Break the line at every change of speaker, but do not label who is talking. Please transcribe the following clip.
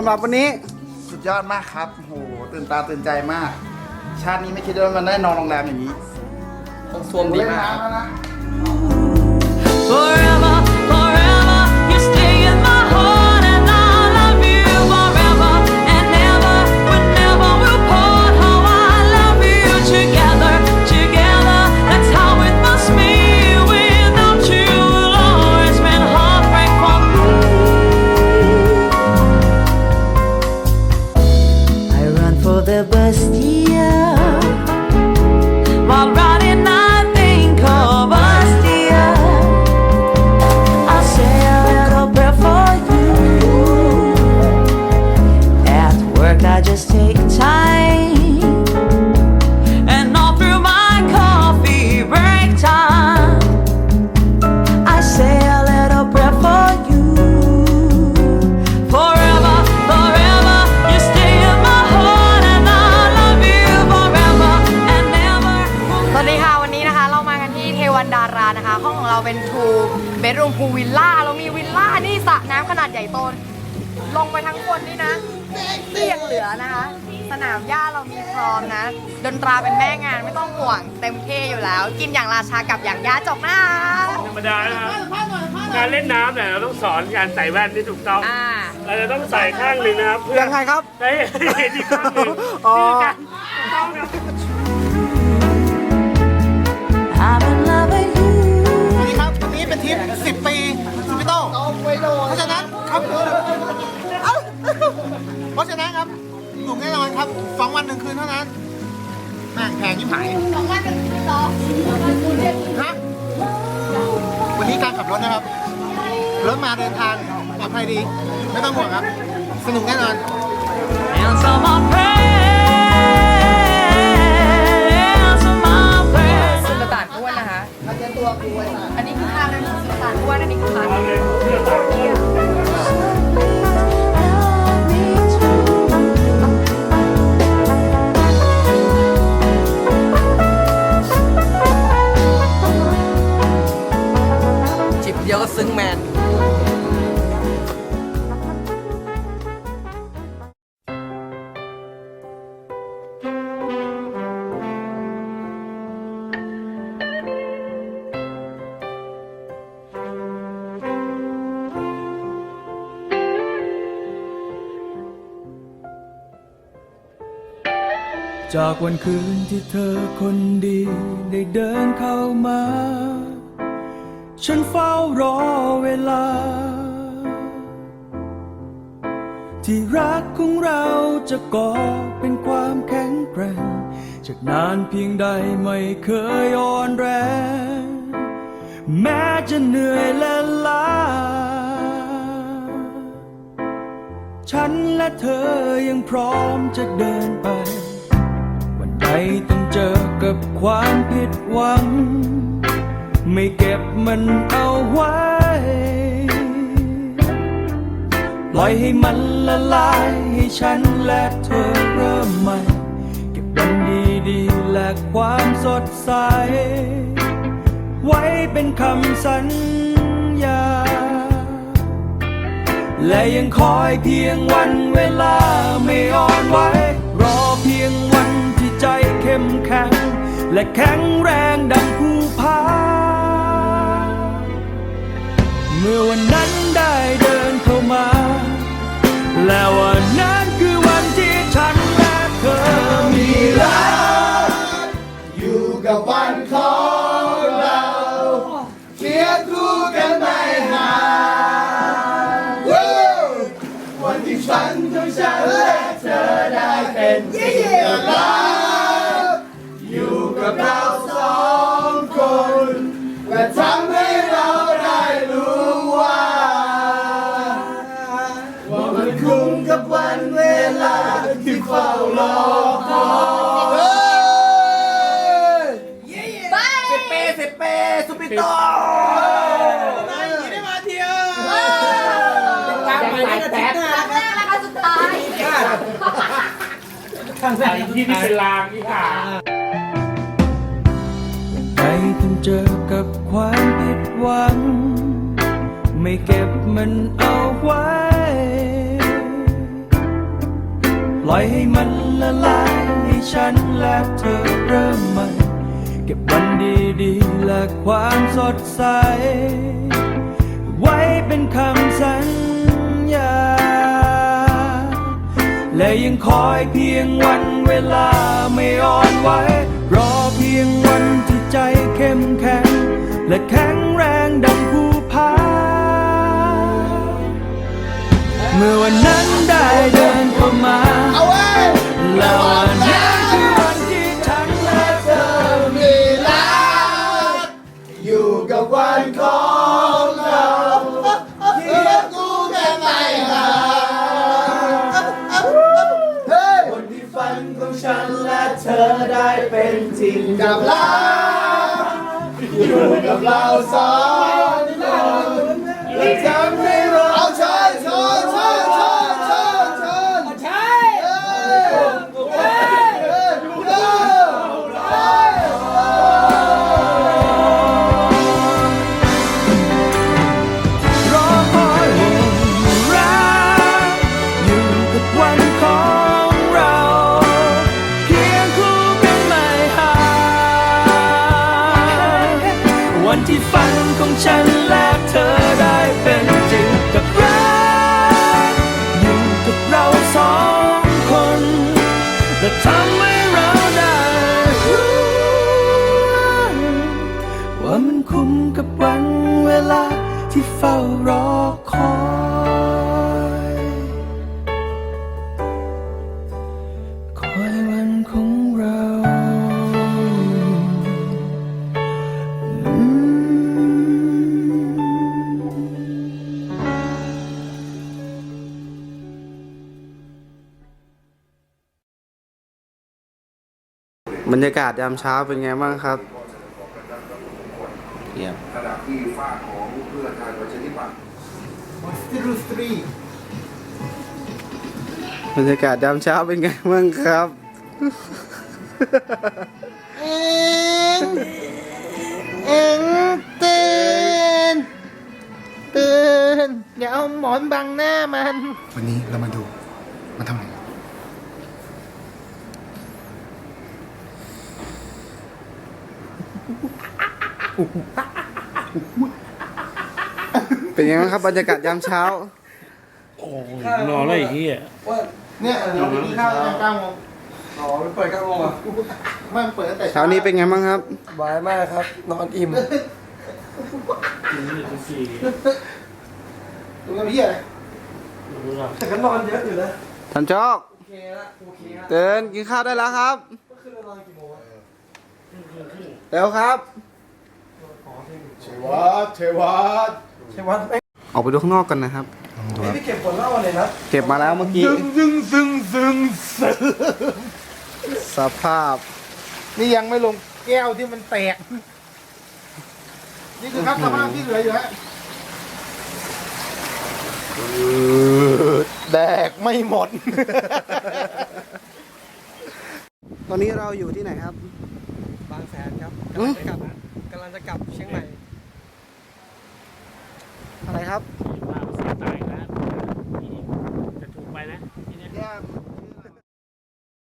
สำหรับวันนี้
สุดยอดมากครับโหตื่นตาตื่นใจมาก ชาตินี้ไม่คิดว่ามันได้นอนโรงแรมอย่างนี้
ต้องสวมดีมาก
เล่นน้ำแล้วนะ
Forever, forever,
เบดรูมพูวิลล่าเรามีวิลล่านี่สระน้ำขนาดใหญ่โตลงไปทั้งคนนี่นะที่ยังเหลือนะคะ สนามหญ้าเรามีพร้อมนะดนตราเป็นแม่งานไม่ต้องห่วง เต็มที่อยู่แล้ว กินอย่างราชากับอย่างยาจกนะคะ
ธรรมดานะครับการเล่นน้ำเนี่ยเราต้องสอนการใส่แว่นที่ถูกต้อง
อ่า
เราจะต้องใส่ข้างหนึ่งนะครับเพื่อ
ยังไงครับ
ให้เห็นอีกข้างหนึ่ง
อ๋อ
นี่การถูกต้องครับ
เพราะฉะนั้นครับหนุ่มแน่นอนครับสองวันหนึ่งคืนเท่านั้นแม่งแพงยิ่งหายสองวันหนึ่งคืนหรอฮะวันนี้การขับรถนะครับรถมาเดินทางปลอดภัยดี ไม่ต้องห่วงครับ สนุกแน่นอน ซึ้งแมน
จากวันคืนที่เธอคนดีได้เดินเข้ามา ฉันเฝ้ารอ ที่รักของเราจะก่อเป็นความแข็งแกร่ง จากนานเพียงใดไม่เคยอ่อนแรง แม้จะเหนื่อยและล้า ฉันและเธอยังพร้อมจะเดินไป วันใดต้องเจอกับความผิดหวัง ไม่เก็บมันเอาไว้ ล่อยให้มันละลายให้ฉันและเธอเริ่มใหม่ เก็บวันดีๆและความสดใส ไว้เป็นคำสัญญา และยังคอยเพียงวันเวลาไม่อ่อนไหวรอเพียงวันที่ใจเข้มแข็ง และแข็งแรงดังภูผาเมื่อวันนั้นได้ กั
บวันของเราเคียงคู่กันไม่ห่างวันที่ฝันของฉันและเธอได้เป็นจริงแล้วอยู่กับเราสองคนและทำ กลางไปนี่ก็แตก
แรกและครั้งหน้า
ที่นี่เป็นลางที่ขา
ใครต้องเจอกับความผิดหวัง ไม่เก็บมันเอาไว้ ปล่อยให้มันละลายให้ฉันและเธอเริ่มใหม่ เก็บวันดีๆและความสดใส ไว้เป็นคำสัญ ญา และยังคอยเพียงวันเวลาไม่อ่อนไหวรอเพียงวันที่ใจเข้มแข็ง และแข็งแรงดังภูผาเมื่อวันนั้นได้เดินเข้ามา
เอาไว้
แล้ววันนั้นคือวัน อ
ยู่
บรรยากาศยามเช้าเป็นไงบ้างครับเยี่ยม
ขณะที่ฝ้าของเพื่อไทยประชาธิปัตย์
สตรีสตรี
บรรยากาศยามเช้าเป็นไงบ้างครับ
เอ็งเอ็งตื่นตื่นอย่าเอาหมอนบังหน้ามัน วันนี้เรามาดูมาทำอะไร
เป็นไงบ้างครับบรรยากาศยามเช้า
นอนแล้วไอ้เหี้ย
เนี่ยเราไปกินข้าวตั้งเก้าโมง
อ๋อมันเปิด9โมงอะ
ไม่มันเปิดตั้งแต่
เช้านี้เป็นไงบ้างครับ
สบายมากครับ นอนอิ่ม
ดูกันพี่อะไร
แต่ก็นอนเยอะอยู่นะ
ทันจอก
โอเคละโอเคละ
เดินกินข้าวได้แล้วครับ
เมื่อคืนเรานอนกี่โมงอะ
เร็วครับ
เทวัดเทวัดเทวัดไอ้
ออกไปดูข้างนอกกันนะครับ
นี่พี่เก็บผลเหล้าเลยนะ
เก็บมาแล้วเมื่อกี้
ซึ่งซึ่งซึ่งซึ่ง
สภาพ
นี่ยังไม่ลงแก้วที่มันแตก นี่คือครับสภาพที่เหลืออยู่ฮะแดกไม่หมด
ตอนนี้เราอยู่ที่ไหนครับ
บางแสนครับ
อืม
กำลังจะกลับกำลังจะกลับเชียงใหม่
อะไรครับ
ว่าเสียตายแล้วจะถูกไปนะทีเนี้ย
เนี่ย